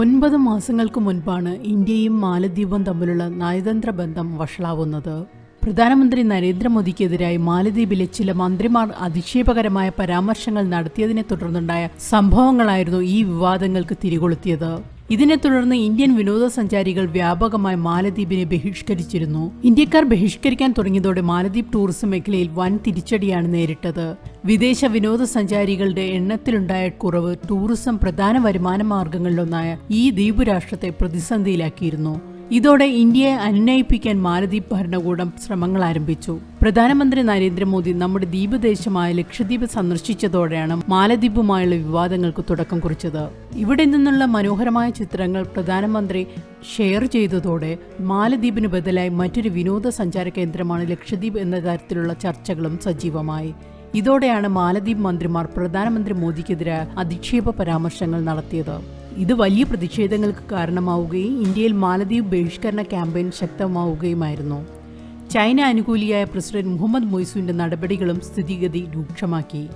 ഒൻപത് മാസങ്ങൾക്ക് മുൻപാണ് ഇന്ത്യയും മാലദ്വീപും തമ്മിലുള്ള നയതന്ത്ര ബന്ധം വഷളാവുന്നത്. പ്രധാനമന്ത്രി നരേന്ദ്രമോദിക്കെതിരായി മാലദ്വീപിലെ ചില മന്ത്രിമാർ അധിക്ഷേപകരമായ പരാമർശങ്ങൾ നടത്തിയതിനെ തുടർന്നുണ്ടായ സംഭവങ്ങളായിരുന്നു ഈ വിവാദങ്ങൾക്ക് തിരികൊളുത്തിയത്. ഇതിനെ തുടർന്ന് ഇന്ത്യൻ വിനോദസഞ്ചാരികൾ വ്യാപകമായി മാലദ്വീപിനെ ബഹിഷ്കരിച്ചിരുന്നു. ഇന്ത്യക്കാർ ബഹിഷ്കരിക്കാൻ തുടങ്ങിയതോടെ മാലദ്വീപ് ടൂറിസം മേഖലയിൽ വൻ തിരിച്ചടിയാണ് നേരിട്ടത്. വിദേശ വിനോദസഞ്ചാരികളുടെ എണ്ണത്തിലുണ്ടായ കുറവ് ടൂറിസം പ്രധാന വരുമാന മാർഗങ്ങളിലൊന്നായ ഈ ദ്വീപ് രാഷ്ട്രത്തെ പ്രതിസന്ധിയിലാക്കിയിരുന്നു. ഇതോടെ ഇന്ത്യയെ അനുനയിപ്പിക്കാൻ മാലദ്വീപ് ഭരണകൂടം ശ്രമങ്ങൾ ആരംഭിച്ചു. പ്രധാനമന്ത്രി നരേന്ദ്രമോദി നമ്മുടെ ദ്വീപ് ദേശമായ ലക്ഷദ്വീപ് സന്ദർശിച്ചതോടെയാണ് മാലദ്വീപുമായുള്ള വിവാദങ്ങൾക്ക് തുടക്കം കുറിച്ചത്. ഇവിടെ നിന്നുള്ള മനോഹരമായ ചിത്രങ്ങൾ പ്രധാനമന്ത്രി ഷെയർ ചെയ്തതോടെ മാലദ്വീപിന് ബദലായി മറ്റൊരു വിനോദസഞ്ചാര കേന്ദ്രമാണ് ലക്ഷദ്വീപ് എന്ന തരത്തിലുള്ള ചർച്ചകളും സജീവമായി. ഇതോടെയാണ് മാലദ്വീപ് മന്ത്രിമാർ പ്രധാനമന്ത്രി മോദിക്കെതിരെ അധിക്ഷേപ പരാമർശങ്ങൾ നടത്തിയത്. ഇത് വലിയ പ്രതിഷേധങ്ങൾക്ക് കാരണമാവുകയും ഇന്ത്യയിൽ മാലദ്വീപ് ബഹിഷ്കരണ ക്യാമ്പയിൻ ശക്തമാവുകയുമായിരുന്നു. ചൈന അനുകൂലിയായ പ്രസിഡന്റ് മുഹമ്മദ് മൊയ്സുവിന്റെ നടപടികളും സ്ഥിതിഗതി രൂക്ഷമാക്കി.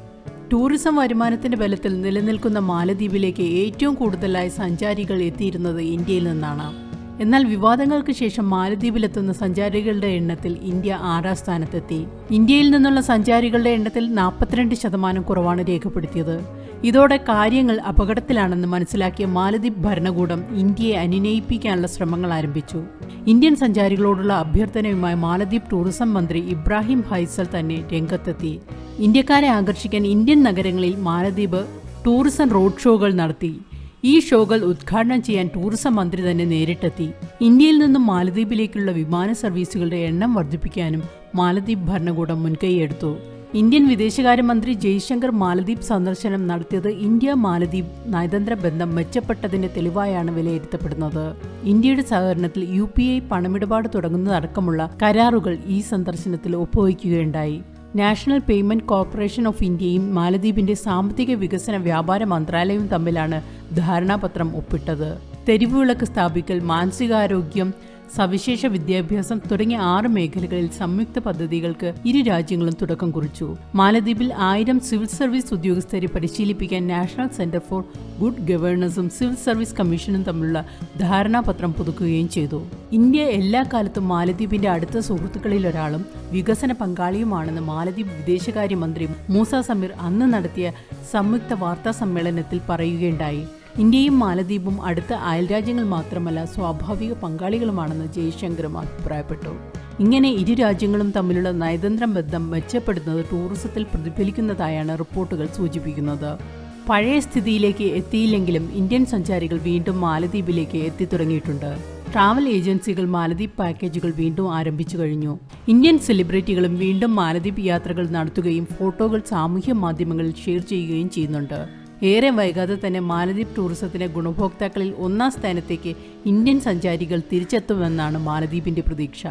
ടൂറിസം വരുമാനത്തിന്റെ ബലത്തിൽ നിലനിൽക്കുന്ന മാലദ്വീപിലേക്ക് ഏറ്റവും കൂടുതലായി സഞ്ചാരികൾ എത്തിയിരുന്നത് ഇന്ത്യയിൽ നിന്നാണ്. എന്നാൽ വിവാദങ്ങൾക്ക് ശേഷം മാലദ്വീപിലെത്തുന്ന സഞ്ചാരികളുടെ എണ്ണത്തിൽ ഇന്ത്യ ആറാം സ്ഥാനത്തെത്തി. ഇന്ത്യയിൽ നിന്നുള്ള സഞ്ചാരികളുടെ എണ്ണത്തിൽ നാൽപ്പത്തിരണ്ട് ശതമാനം കുറവാണ് രേഖപ്പെടുത്തിയത്. ഇതോടെ കാര്യങ്ങൾ അപകടത്തിലാണെന്ന് മനസ്സിലാക്കിയ മാലദ്വീപ് ഭരണകൂടം ഇന്ത്യയെ അനുനയിപ്പിക്കാനുള്ള ശ്രമങ്ങൾ ആരംഭിച്ചു. ഇന്ത്യൻ സഞ്ചാരികളോടുള്ള അഭ്യർത്ഥനയുമായി മാലദ്വീപ് ടൂറിസം മന്ത്രി ഇബ്രാഹിം ഹൈസൽ തന്നെ രംഗത്തെത്തി. ഇന്ത്യക്കാരെ ആകർഷിക്കാൻ ഇന്ത്യൻ നഗരങ്ങളിൽ മാലദ്വീപ് ടൂറിസം റോഡ് ഷോകൾ നടത്തി. ഈ ഷോകൾ ഉദ്ഘാടനം ചെയ്യാൻ ടൂറിസം മന്ത്രി തന്നെ നേരിട്ടെത്തി. ഇന്ത്യയിൽ നിന്നും മാലദ്വീപിലേക്കുള്ള വിമാന സർവീസുകളുടെ എണ്ണം വർദ്ധിപ്പിക്കാനും മാലദ്വീപ് ഭരണകൂടം മുൻകൈയെടുത്തു. ഇന്ത്യൻ വിദേശകാര്യമന്ത്രി ജയ്ശങ്കർ മാലദ്വീപ് സന്ദർശനം നടത്തിയത് ഇന്ത്യ മാലദ്വീപ് നയതന്ത്ര ബന്ധം മെച്ചപ്പെട്ടതിന്റെ തെളിവായാണ് വിലയിരുത്തപ്പെടുന്നത്. ഇന്ത്യയുടെ സഹകരണത്തിൽ യു പി ഐ പണമിടപാട് തുടങ്ങുന്നതടക്കമുള്ള കരാറുകൾ ഈ സന്ദർശനത്തിൽ ഒപ്പുവയ്ക്കുകയുണ്ടായി. നാഷണൽ പേയ്മെന്റ് കോർപ്പറേഷൻ ഓഫ് ഇന്ത്യയും മാലദ്വീപിന്റെ സാമ്പത്തിക വികസന വ്യാപാര മന്ത്രാലയവും തമ്മിലാണ് ധാരണാപത്രം ഒപ്പിട്ടത്. തെരുവുവിളക്ക് സ്ഥാപിക്കൽ മാനസികാരോഗ്യം സവിശേഷ വിദ്യാഭ്യാസം തുടങ്ങിയ ആറ് മേഖലകളിൽ സംയുക്ത പദ്ധതികൾക്ക് ഇരു രാജ്യങ്ങളും തുടക്കം കുറിച്ചു. മാലദ്വീപിൽ ആയിരം സിവിൽ സർവീസ് ഉദ്യോഗസ്ഥരെ പരിശീലിപ്പിക്കാൻ നാഷണൽ സെന്റർ ഫോർ ഗുഡ് ഗവേണൻസും സിവിൽ സർവീസ് കമ്മീഷനും തമ്മിലുള്ള ധാരണാപത്രം പുതുക്കുകയും ചെയ്തു. ഇന്ത്യ എല്ലാ കാലത്തും മാലദ്വീപിന്റെ അടുത്ത സുഹൃത്തുക്കളിൽ ഒരാളും വികസന പങ്കാളിയുമാണെന്ന് മാലദ്വീപ് വിദേശകാര്യമന്ത്രി മൂസ സമീർ അന്ന് നടത്തിയ സംയുക്ത വാർത്താ സമ്മേളനത്തിൽ പറയുകയുണ്ടായി. ഇന്ത്യയും മാലദ്വീപും അടുത്ത അയൽരാജ്യങ്ങൾ മാത്രമല്ല സ്വാഭാവിക പങ്കാളികളുമാണെന്ന് ജയശങ്കറും അഭിപ്രായപ്പെട്ടു. ഇങ്ങനെ ഇരു രാജ്യങ്ങളും തമ്മിലുള്ള നയതന്ത്ര ബന്ധം മെച്ചപ്പെടുന്നത് ടൂറിസത്തിൽ പ്രതിഫലിക്കുന്നതായാണ് റിപ്പോർട്ടുകൾ സൂചിപ്പിക്കുന്നത്. പഴയ സ്ഥിതിയിലേക്ക് എത്തിയില്ലെങ്കിലും ഇന്ത്യൻ സഞ്ചാരികൾ വീണ്ടും മാലദ്വീപിലേക്ക് എത്തിത്തുടങ്ങിയിട്ടുണ്ട്. ട്രാവൽ ഏജൻസികൾ മാലദ്വീപ് പാക്കേജുകൾ വീണ്ടും ആരംഭിച്ചു കഴിഞ്ഞു. ഇന്ത്യൻ സെലിബ്രിറ്റികളും വീണ്ടും മാലദ്വീപ് യാത്രകൾ നടത്തുകയും ഫോട്ടോകൾ സാമൂഹ്യ മാധ്യമങ്ങളിൽ ഷെയർ ചെയ്യുകയും ചെയ്യുന്നുണ്ട്. ഏറെ വൈകാതെ തന്നെ മാലദ്വീപ് ടൂറിസത്തിലെ ഗുണഭോക്താക്കളിൽ ഒന്നാം സ്ഥാനത്തേക്ക് ഇന്ത്യൻ സഞ്ചാരികൾ തിരിച്ചെത്തുമെന്നാണ് മാലദ്വീപിന്റെ പ്രതീക്ഷ.